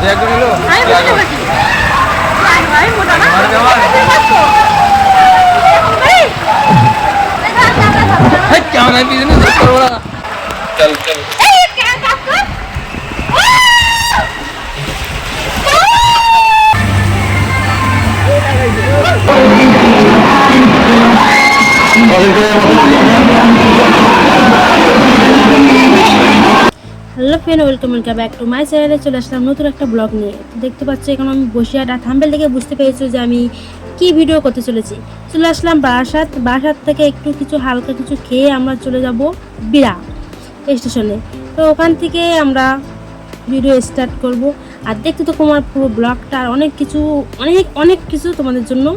দু একজন এলো আমি কি আগে? বুঝতে পারছি ভাই মোটা না আমার দেওয়া? এই, এই ধর, ধর, ধর, ধর, ধর। হেই, কেমন আমি পিছনে চেক করবো না চল চল এই, কেন Hello friend, welcome welcome back to my চ্যানেলে চলে আসলাম নতুন একটা ব্লগ নিয়ে। তো দেখতে পাচ্ছ, এখন আমি বসে আর থাম্বেল দেখে বুঝতে পেরেছি যে আমি কি ভিডিও করতে চলেছি। চলে আসলাম বারাসাত। বারাসাত থেকে একটু কিছু, হালকা কিছু খেয়ে আমরা চলে যাব বিরা স্টেশনে। তো ওখান থেকে আমরা ভিডিও স্টার্ট করব। আর দেখতে তো তোমার পুরো ব্লগটা আর অনেক কিছু, অনেক অনেক কিছু তোমাদের জন্য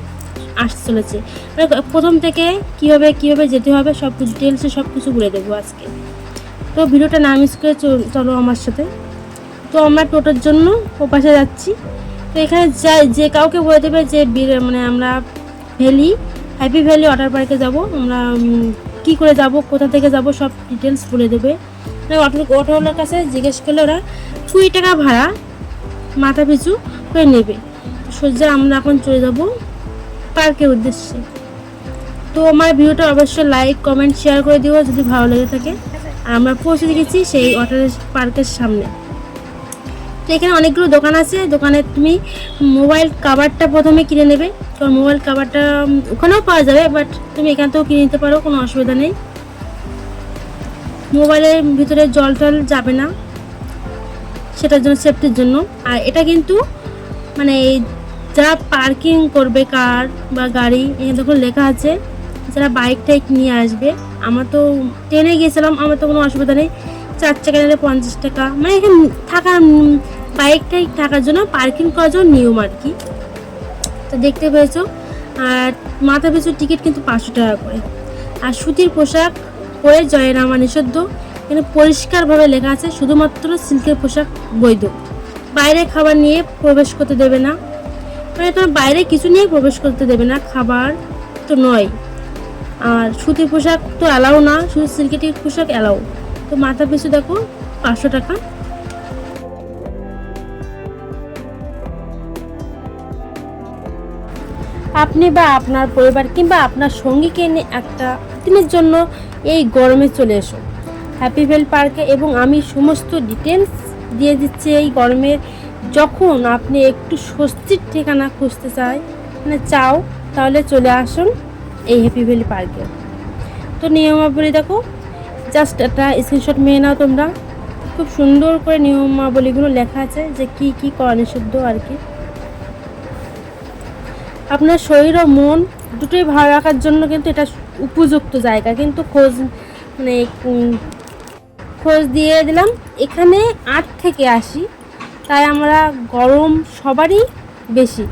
আসতে চলেছে। মানে প্রথম থেকে কীভাবে কীভাবে যেতে হবে সব কিছু ডিটেলসে সব কিছু বলে দেবো আজকে। তো ভিডিওটা না মিস করে চল- আমার সাথে। তো আমরা টোটোর জন্য ওপাশে যাচ্ছি। তো এখানে যাই, যে কাউকে বলে দেবে যে মানে আমরা ভ্যালি হ্যাপি ভ্যালি ওয়াটার পার্কে যাব। আমরা কি করে যাব, কোথা থেকে যাব, সব ডিটেলস বলে দেবে। অটো অটোওয়ালার কাছে জিজ্ঞেস করলে ওরা কুড়ি টাকা ভাড়া, মাথা পিছু করে নেবে। সোজা আমরা এখন চলে যাব পার্কের উদ্দেশ্যে। তো আমার ভিডিওটা অবশ্যই লাইক কমেন্ট শেয়ার করে দিও যদি ভালো লেগে থাকে। আমরা পৌঁছে গেছি সেই ওয়াটার পার্কের সামনে। তো এখানে অনেকগুলো দোকান আছে। দোকানে তুমি মোবাইল কাভারটা প্রথমে কিনে নেবে। কারণ মোবাইল কাভারটা ওখানেও পাওয়া যাবে বাট তুমি এখান থেকেও কিনে নিতে পারো, কোনো অসুবিধা নেই। মোবাইলের ভিতরে জল টল যাবে না। সেটার জন্য সেফটির জন্য। আর এটা কিন্তু মানে যারা পার্কিং করবে কার বা গাড়ি, এখানে দেখুন লেখা আছে যারা বাইক টাইক নিয়ে আসবে। আমরা তো ট্রেনে গিয়েছিলাম আমার তো কোনো অসুবিধা নেই। চার চাকা নিলে পঞ্চাশ টাকা। মানে এখানে উম, বাইক টাইক থাকার জন্য পার্কিং করার জন্য নিয়ম আর কি। তো দেখতে পেয়েছ। আর মাথা পিছু টিকিট কিন্তু পাঁচশো টাকা করে। আর সুতির পোশাক পরে জয়ের আমার নিষিদ্ধ। এখানে পরিষ্কারভাবে লেখা আছে শুধুমাত্র সিল্কের পোশাক বৈধ। বাইরে খাবার নিয়ে প্রবেশ করতে দেবে না। মানে তোমার বাইরে কিছু নিয়ে প্রবেশ করতে দেবে না। খাবার তো নয়। আর সুতির পোশাক তো অ্যালাউ না, শুধু সিল্কেটির পোশাক অ্যালাউ তো মাথা পিছু দেখো, পাঁচশো টাকা। আপনি বা আপনার পরিবার কিংবা আপনার সঙ্গীকে নিয়ে একটা দিনের জন্য এই গরমে চলে এসো। হ্যাপি ভেল পার্কে এবং আমি সমস্ত ডিটেলস দিয়ে দিচ্ছি এই গরমের যখন আপনি একটু স্বস্তির ঠিকানা খুঁজতে চাই মানে চাও, তাহলে চলে আসুন। এই হ্যাপি ভ্যালি পার্কে তো নিয়মাবলী দেখো জাস্ট একটা স্ক্রিনশট মেয়ে নাও তোমরা। খুব সুন্দর করে নিয়মাবলীগুলো লেখা আছে যে কি কি করা নিষিদ্ধ আর কি। আপনার শরীর ও মন দুটোই ভালো রাখার জন্য কিন্তু এটা উপযুক্ত জায়গা। কিন্তু খোঁজ মানে খোঁজ দিয়ে দিলাম। এখানে আট থেকে আসি তাই আমরা গরম সবারই বেশি।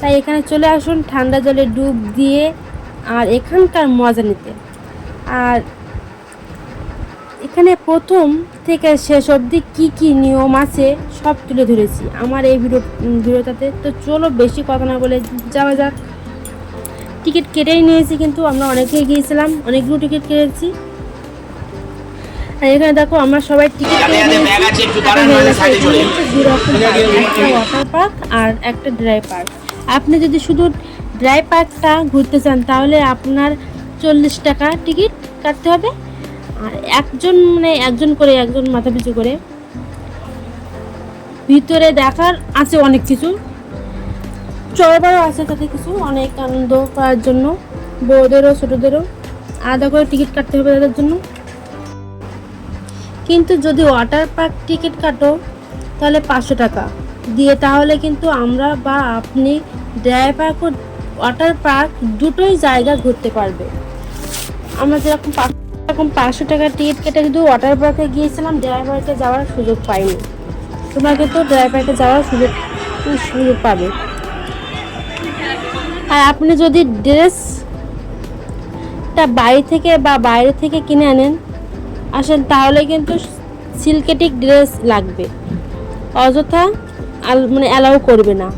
তাই এখানে চলে আসুন, ঠান্ডা জলে ডুব দিয়ে আর এখানকার মজা নিতে। আর এখানে প্রথম থেকে শেষ অবধি কী কী নিয়ম আছে সব তুলে ধরেছি। আমার এই ভিডিও ভিডিওটাতে। তো চলো বেশি কথা না বলে যাওয়া যাক। টিকিট কেটেই নিয়েছি কিন্তু আমরা অনেকেই গিয়েছিলাম অনেকগুলো টিকিট কেটেছি। আর এখানে দেখো আমরা সবাই টিকিট একটা ওয়াটার পার্ক আর একটা ড্রাই পার্ক আপনি যদি শুধু ড্রাই পার্কটা ঘুরতে চান, তাহলে আপনার চল্লিশ টাকা টিকিট কাটতে হবে। আর একজন মানে একজন করে, একজন মাথা পিছু করে। ভিতরে দেখার আছে অনেক কিছু। চড়বারও আছে তাতে কিছু, অনেক আনন্দ করার জন্য। বড়দেরও, ছোটোদেরও। আলাদা করে টিকিট কাটতে হবে তাদের জন্য। কিন্তু যদি ওয়াটার পার্ক টিকিট কাটো, তাহলে পাঁচশো টাকা। দিয়ে তাহলে কিন্তু আমরা বা আপনি ড্রাই পার্ক ও ওয়াটার পার্ক দুটোই জায়গা ঘুরতে পারবে। আমরা যেরকম এরকম পাঁচশো টাকার টিকিট কেটে কিন্তু ওয়াটার পার্কে গিয়েছিলাম, ড্রাইভারকে যাওয়ার সুযোগ পাইনি। তোমরা কিন্তু ড্রাইভারকে যাওয়ার সুযোগ সুযোগ পাবে। আর আপনি যদি ড্রেসটা বাড়ি থেকে বা বাইরে থেকে কিনে আনেন আসেন তাহলে কিন্তু সিল্কেটিক ড্রেস লাগবে। অযথা মানে অ্যালাউ করবে না।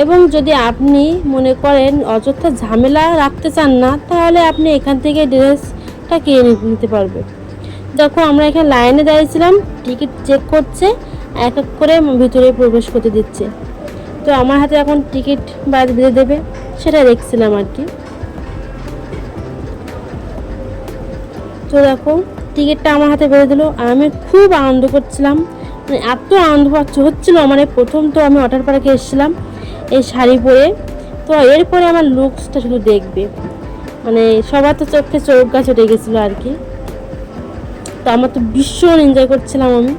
এবং যদি আপনি মনে করেন অযথা ঝামেলা রাখতে চান না, তাহলে আপনি এখান থেকে ড্রেসটা কিনে নিতে পারবেন। দেখো আমরা এখানে লাইনে দাঁড়িয়েছিলাম, টিকিট চেক করছে, এক এক করে ভিতরে প্রবেশ করতে দিচ্ছে। তো আমার হাতে এখন টিকিট বাদ দিয়ে দেবে সেটা দেখছিলাম আর কি। তো দেখো, টিকিটটা আমার হাতে বেঁধে দিল, আর আমি খুব আনন্দ করছিলাম। মানে এত আনন্দ পাচ্ছ, হচ্ছিল মানে প্রথম তো আমি ওয়াটার পার্কে এসেছিলাম এই শাড়ি পরে। তো এরপরে আমার লুকসটা শুধু দেখবে। মানে সবার তো চোখে চোখ গাছ উঠে গেছিল আর কি। তো আমার তো ভীষণ এনজয় করছিলাম আমি।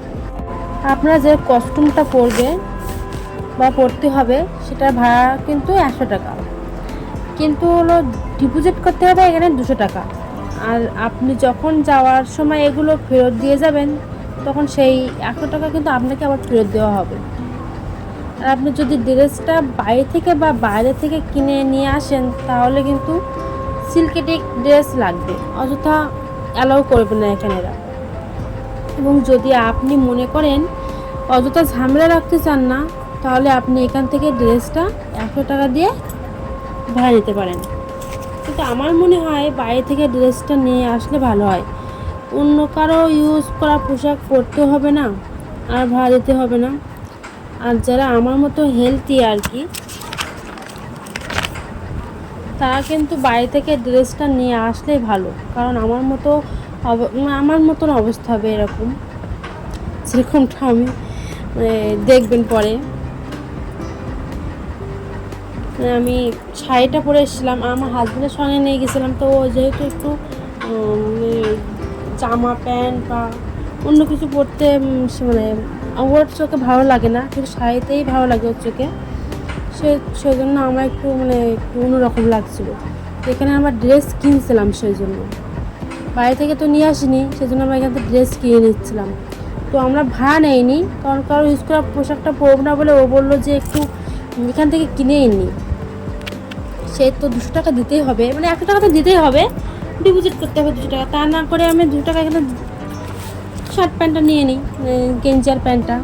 আপনারা যে কস্টিউমটা পরবে বা পড়তে হবে, সেটার ভাড়া কিন্তু একশো টাকা। কিন্তু হলো ডিপোজিট করতে হবে এখানে দুশো টাকা। আর আপনি যখন যাওয়ার সময় এগুলো ফেরত দিয়ে যাবেন, তখন সেই একশো টাকা কিন্তু আপনাকে আবার ফেরত দেওয়া হবে। আর আপনি যদি ড্রেসটা বাইরে থেকে বা বাইরে থেকে কিনে নিয়ে আসেন, তাহলে কিন্তু সিল্কেটিক ড্রেস লাগবে। অযথা অ্যালাউ করবে না এখানে এরা। এবং যদি আপনি মনে করেন অযথা ঝামেলা রাখতে চান না, তাহলে আপনি এখান থেকে ড্রেসটা একশো টাকা দিয়ে ভাড়া নিতে পারেন। কিন্তু আমার মনে হয় বাইরে থেকে ড্রেসটা নিয়ে আসলে ভালো হয়। অন্য কারও ইউজ করা পোশাক পরতে হবে না, আর ভাড়া দিতে হবে না। আর যারা আমার মতো হেলদি আর কি, তারা কিন্তু বাইরে থেকে ড্রেসটা নিয়ে আসলেই ভালো। কারণ আমার মতো আমার মতন অবস্থা হবে এরকম। যেরকমটা আমি মানে দেখবেন পরে। মানে আমি শাড়িটা পরে এসেছিলাম আমার হাজব্যান্ডের সঙ্গে নিয়ে গেছিলাম। তো ও যেহেতু একটু জামা প্যান্ট বা অন্য কিছু পরতে মানে ওর চোখে ভালো লাগে না, কিন্তু শাড়িতেই ভালো লাগে ওর চোখে। সে, সেজন্য আমার একটু মানে একটু অন্যরকম লাগছিল। এখানে আমার ড্রেস কিনছিলাম সেই জন্য বাইরে থেকে তো নিয়ে আসিনি, সেজন্য আমরা এখান থেকে ড্রেস কিনে নিচ্ছিলাম। তো আমরা ভাড়া নেইনি, কারণ কারও ইউজ করা পোশাকটা পরব না বলে ও বলল যে একটু এখান থেকে কিনেই নি সে তো দুশো টাকা দিতেই হবে মানে একশো টাকা তো দিতেই হবে ডিপোজিট করতে হবে দুশো টাকা। তা না করে আমি দুশো টাকা এখানে শার্ট প্যান্টটা নিয়ে নিই গেঞ্জার প্যান্টটা।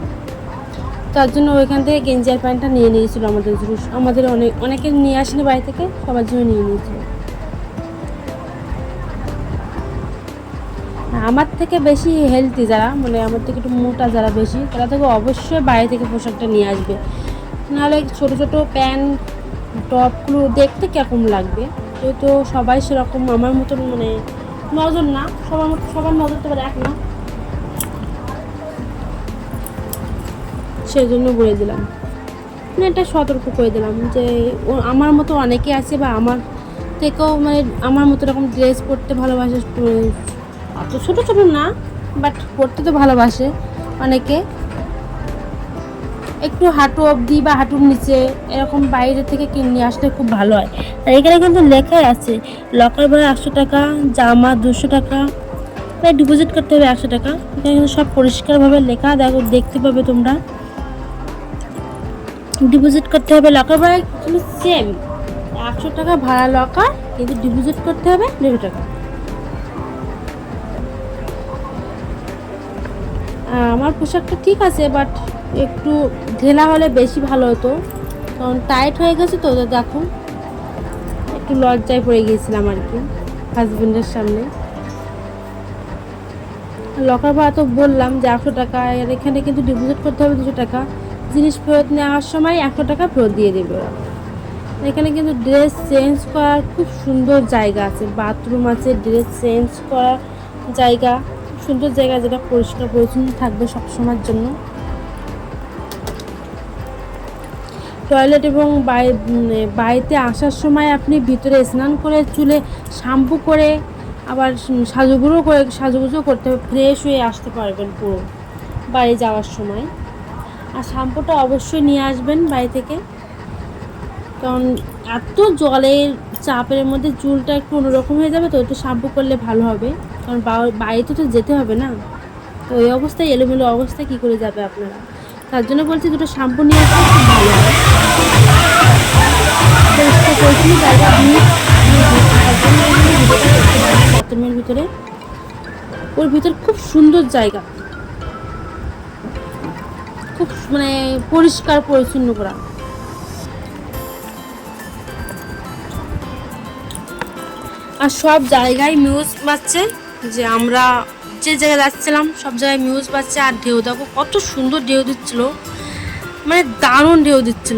তার জন্য ওইখান থেকে গেঞ্জার প্যান্টটা নিয়ে নিয়েছিল আমাদের আমাদের অনেক, অনেকে নিয়ে আসেনি বাড়ি থেকে, সবার জন্য নিয়ে নিয়েছিল। আমার থেকে বেশি হেলদি যারা মানে আমার থেকে একটু মোটা যারা বেশি, তারা থেকে অবশ্যই বাইরে থেকে পোশাকটা নিয়ে আসবে। নাহলে ছোটো ছোটো প্যান্ট, টপগুলো দেখতে কীরকম লাগবে? তো সবাই সেরকম, আমার মতন মানে নজর না, সবার মতো, সবার নজর তো এক না। সেই জন্য বলে দিলাম। মানে এটা সতর্ক করে দিলাম যে, ও আমার মতো অনেকে আছে বা আমার থেকেও মানে আমার মতো এরকম ড্রেস পরতে ভালোবাসে, অত ছোটো ছোটো না বাট পরতে তো ভালোবাসে অনেকে। একটু হাঁটু অবধি বা হাঁটুর নিচে এরকম বাইরে থেকে কিনে আসলে খুব ভালো হয়। আর এখানে কিন্তু লেখাই আছে লকার ভাড়া একশো টাকা, জামা দুশো টাকা প্রায় ডিপোজিট করতে হবে একশো টাকা। এখানে কিন্তু সব পরিষ্কারভাবে লেখা, দেখো, দেখতে পাবে তোমরা। ডিপোজিট করতে হবে লকার ভাড়া কিন্তু সেম একশো টাকা ভাড়া লকার কিন্তু ডিপোজিট করতে হবে দেড়শো টাকা। আমার পোশাকটা ঠিক আছে বাট একটু ঢেলা হলে বেশি ভালো হতো। কারণ টাইট হয়ে গেছে তো দেখো একটু লজ্জায় পড়ে গিয়েছিলাম আর কি হাজবেন্ডের সামনে। লকার ভাড়া তো বললাম যে একশো টাকা, আর এখানে কিন্তু ডিপোজিট করতে হবে দুশো টাকা। জিনিস ফেরত নেওয়ার সময় একশো টাকা ফেরত দিয়ে দেবে এখানে কিন্তু ড্রেস চেঞ্জ করার খুব সুন্দর জায়গা আছে। বাথরুম আছে, ড্রেস চেঞ্জ করার জায়গা। সুন্দর জায়গা যেটা পরিষ্কার পরিচ্ছন্ন থাকবে সবসময়ের জন্য। টয়লেট এবং বাড়িতে আসার সময় আপনি ভিতরে স্নান করে চুলে শ্যাম্পু করে আবার সাজুগুজো করে, সাজুগুজো করতে ফ্রেশ হয়ে আসতে পারবেন পুরো বাড়ি যাওয়ার সময়। আর শ্যাম্পুটা অবশ্যই নিয়ে আসবেন বাড়ি থেকে। কারণ এত জলের চাপের মধ্যে চুলটা একটু অন্যরকম হয়ে যাবে তো, একটু শ্যাম্পু করলে ভালো হবে। কারণ বাড়িতে তো যেতে হবে না। তো এই অবস্থায়, এলোমেলো অবস্থায় কী করে যাবে আপনারা? তার জন্য বলছি দুটো শ্যাম্পু নিয়ে আসলে খুব ভালো হয়। ভিতরে। ওর ভিতর খুব সুন্দর জায়গা। খুব মানে পরিষ্কার, পরিচ্ছন্ন করা। আর সব জায়গায় মিউজ পাচ্ছে যে আমরা যে জায়গায় যাচ্ছিলাম, সব জায়গায় মিউজ পাচ্ছে আর ঢেউ দেখো, কত সুন্দর ঢেউ দিচ্ছিল। মানে দারুণ ঢেউ দিচ্ছিল।